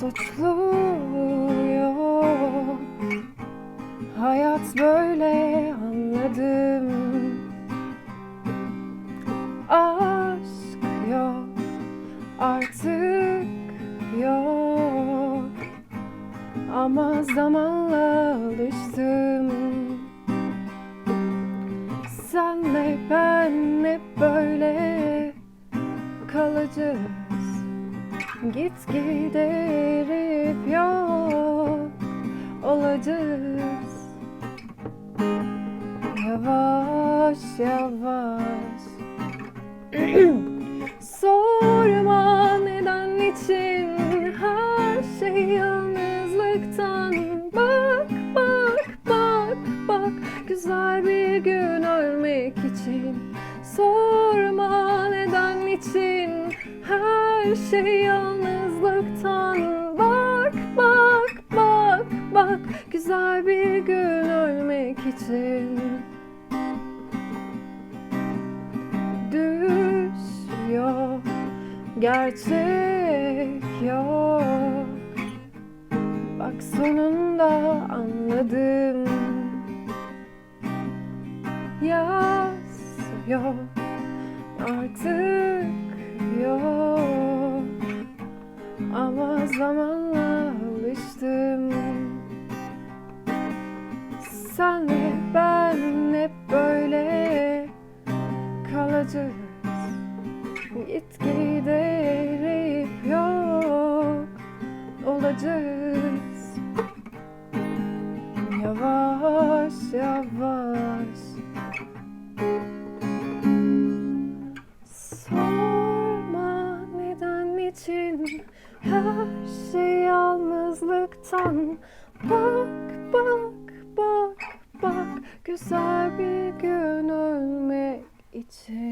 suçlu Hayat böyle anladım. Aşk yok artık yok. Ama zamanla alıştım. Senle ben hep böyle kalacağız Git giderip yok olacağız. Yavaş yavaş. Sorma neden için her şey yalnızlıktan. Bak bak bak bak. Güzel bir gün ölmek için. Sorma neden için her şey yalnızlıktan. Bak bak bak bak. Güzel bir gün ölmek için. Düş yok gerçek yok. Bak sonunda anladım. Yaz yok artık yok Git giderip yok olacağız. Yavaş yavaş. Sorma neden için her şey yalnızlıktan. Bak bak bak bak. Güzel bir gün ölmek için